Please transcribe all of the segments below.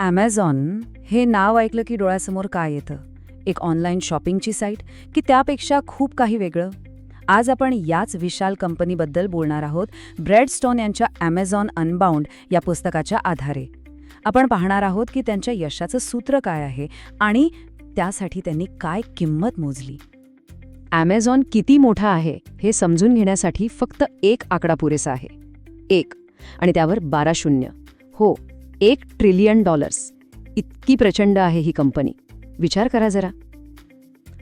Amazon हे नाव ऐकलं की डोळ्यासमोर काय येतं? एक ऑनलाईन शॉपिंगची साईट की त्यापेक्षा खूप काही वेगळं? आज आपण याच विशाल कंपनीबद्दल बोलणार आहोत ब्रेडस्टोन यांच्या ॲमेझॉन अनबाउंड या पुस्तकाच्या आधारे. आपण पाहणार आहोत की त्यांच्या यशाचं सूत्र काय आहे आणि त्यासाठी त्यांनी काय किंमत मोजली. ॲमेझॉन किती मोठा आहे हे समजून घेण्यासाठी फक्त एक आकडा पुरेसा आहे. एक. आणि त्यावर बारा शून्य. हो एक ट्रिलियन डॉलर्स. इतकी प्रचंड आहे ही कंपनी. विचार करा जरा.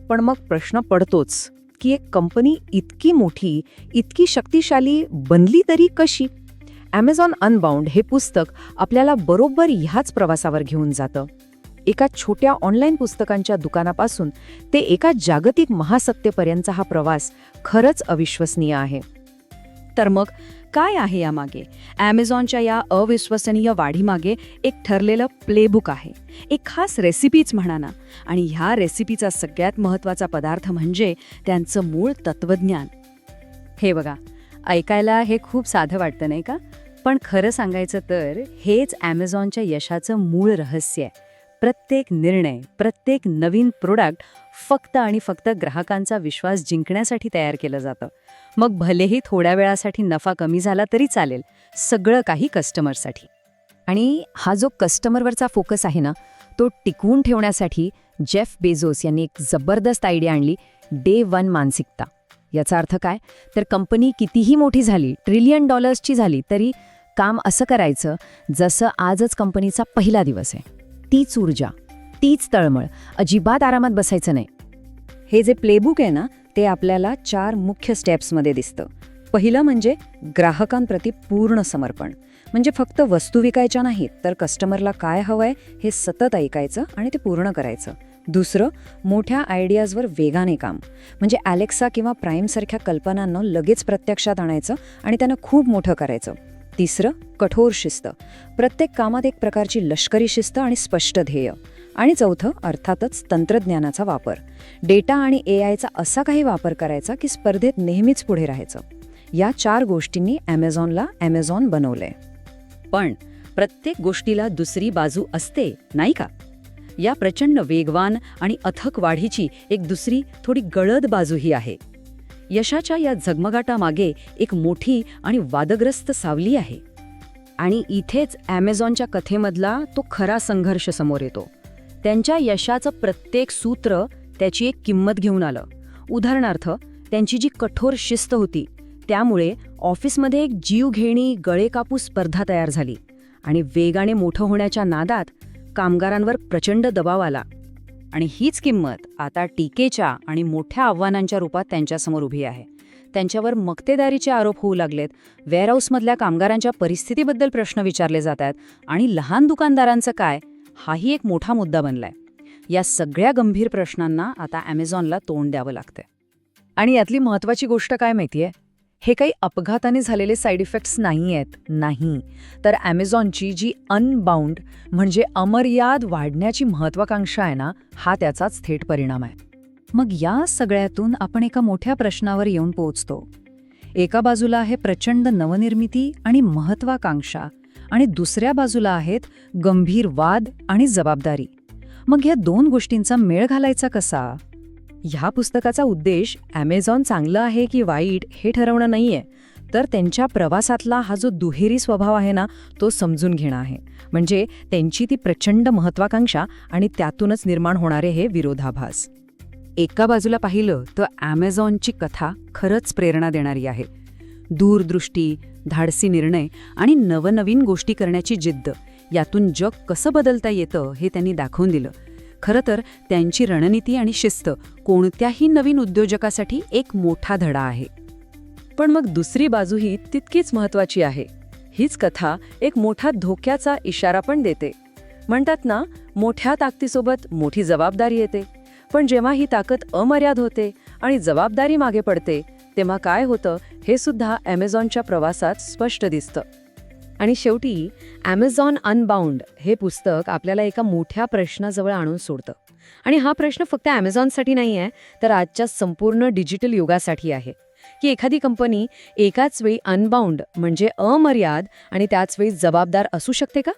पण मग प्रश्न पडतोच की एक कंपनी इतकी मोठी इतकी शक्तिशाली बनली तरी कशी? ॲमेझॉन अनबाउंड हे पुस्तक आपल्याला बरोबर ह्याच प्रवासावर घेऊन जातं. एका छोट्या ऑनलाईन पुस्तकांच्या दुकानापासून ते एका जागतिक महासत्तेपर्यंतचा हा प्रवास खरंच अविश्वसनीय आहे. तर मग काय आहे यामागे? ॲमेझॉनच्या या अविश्वसनीय वाढीमागे एक ठरलेलं प्लेबुक आहे. एक खास रेसिपीच म्हणा ना. आणि ह्या रेसिपीचा सगळ्यात महत्त्वाचा पदार्थ म्हणजे त्यांचं मूळ तत्वज्ञान हे बघा ऐकायला हे खूप साधं वाटतं नाही का? पण खरं सांगायचं तर हेच ॲमेझॉनच्या यशाचं मूळ रहस्य आहे. प्रत्येक निर्णय प्रत्येक नवीन प्रोडक्ट फक्त आणि फक्त ग्राहकांचा विश्वास जिंकण्यासाठी तयार केलं जातं. मग भलेही थोड्या वेळासाठी नफा कमी झाला तरी चालेल सगळं काही कस्टमरसाठी आणि हा जो कस्टमरवरचा फोकस आहे ना तो टिकवून ठेवण्यासाठी जेफ बेझोस यांनी एक जबरदस्त आयडिया आणली डे वन मानसिकता. याचा अर्थ काय? तर कंपनी कितीही मोठी झाली ट्रिलियन डॉलर्सची झाली तरी काम असं करायचं जसं आजच कंपनीचा पहिला दिवस आहे. तीच ऊर्जा तीच तळमळ अजिबात आरामात बसायचं नाही. हे जे प्लेबुक आहे ना ते आपल्याला चार मुख्य स्टेप्समध्ये दिसतं. पहिलं म्हणजे ग्राहकांप्रती पूर्ण समर्पण. म्हणजे फक्त वस्तू विकायच्या नाहीत तर कस्टमरला काय हवंय हे सतत ऐकायचं आणि ते पूर्ण करायचं. दुसरं मोठ्या आयडियाजवर वेगाने काम. म्हणजे ॲलेक्सा किंवा प्राईमसारख्या कल्पनांना लगेच प्रत्यक्षात आणायचं आणि त्यांना खूप मोठं करायचं. तिसरं कठोर शिस्त. प्रत्येक कामात एक प्रकारची लष्करी शिस्त आणि स्पष्ट ध्येय. आणि चौथं अर्थातच तंत्रज्ञानाचा वापर. डेटा आणि ए आयचा असा काही वापर करायचा की स्पर्धेत नेहमीच पुढे राहायचं. या चार गोष्टींनी ॲमेझॉनला ॲमेझॉन बनवलंय. पण प्रत्येक गोष्टीला दुसरी बाजू असते नाही का? या प्रचंड वेगवान आणि अथक वाढीची एक दुसरी थोडी गळद बाजूही आहे. यशाच्या या झगमगाटामागे एक मोठी आणि वादग्रस्त सावली आहे. आणि इथेच ॲमेझॉनच्या कथेमधला तो खरा संघर्ष समोर येतो. त्यांच्या यशाचं प्रत्येक सूत्र त्याची एक किंमत घेऊन आलं. उदाहरणार्थ त्यांची जी कठोर शिस्त होती त्यामुळे ऑफिसमध्ये एक जीवघेणी गळेकापू स्पर्धा तयार झाली. आणि वेगाने मोठं होण्याच्या नादात कामगारांवर प्रचंड दबाव आला. आणि हीच किंमत आता टीकेच्या आणि मोठ्या आव्हानांच्या रूपात त्यांच्यासमोर उभी आहे. त्यांच्यावर मक्तेदारीचे आरोप होऊ लागलेत. वेअरहाऊसमधल्या कामगारांच्या परिस्थितीबद्दल प्रश्न विचारले जात आहेत आणि लहान दुकानदारांचं काय? हाही एक मोठा मुद्दा बनलाय. या सगळ्या गंभीर प्रश्नांना आता ॲमेझॉनला तोंड द्यावं लागतंय. आणि यातली महत्वाची गोष्ट काय माहितीये? हे काही अपघाताने झालेले साईड इफेक्ट्स नाही आहेत नाही. तर ॲमेझॉनची जी अनबाउंड म्हणजे अमर्याद वाढण्याची महत्वाकांक्षा आहे ना हा त्याचाच थेट परिणाम आहे. मग या सगळ्यातून आपण एका मोठ्या प्रश्नावर येऊन पोहोचतो. एका बाजूला आहे प्रचंड नवनिर्मिती आणि महत्वाकांक्षा आणि दुसऱ्या बाजूला आहेत गंभीर वाद आणि जबाबदारी. मग या दोन गोष्टींचा मेळ घालायचा कसा? ह्या पुस्तकाचा उद्देश ॲमेझॉन चांगलं आहे की वाईट हे ठरवणं नाहीये. तर त्यांच्या प्रवासातला हा जो दुहेरी स्वभाव आहे ना तो समजून घेणं आहे. म्हणजे त्यांची ती प्रचंड महत्वाकांक्षा आणि त्यातूनच निर्माण होणारे हे विरोधाभास. एका बाजूला पाहिलं तर ॲमेझॉनची कथा खरंच प्रेरणा देणारी आहे. दूरदृष्टी धाडसी निर्णय आणि नवनवीन गोष्टी करण्याची जिद्द यातून जग कसं बदलता येतं हे त्यांनी दाखवून दिलं. खरं तर त्यांची रणनीती आणि शिस्त कोणत्याही नवीन उद्योजकासाठी एक मोठा धडा आहे. पण मग दुसरी बाजूही तितकीच महत्वाची आहे. हीच कथा एक मोठा धोक्याचा इशारा पण देते. म्हणतात ना मोठ्या ताकदीसोबत मोठी जबाबदारी येते. पण जेव्हा ही ताकद अमर्याद होते आणि जबाबदारी मागे पडते तेव्हा काय होतं हे सुद्धा ॲमेझॉनच्या प्रवासात स्पष्ट दिसतं. आणि शेवटी ॲमेझॉन अनबाउंड हे पुस्तक आपल्याला एका मोठ्या प्रश्नाजवळ आणून सोडतं. आणि हा प्रश्न फक्त ॲमेझॉनसाठी नाही आहे तर आजच्या संपूर्ण डिजिटल युगासाठी आहे. की एखादी कंपनी एकाच वेळी अनबाउंड म्हणजे अमर्याद आणि त्याच वेळी जबाबदार असू शकते का?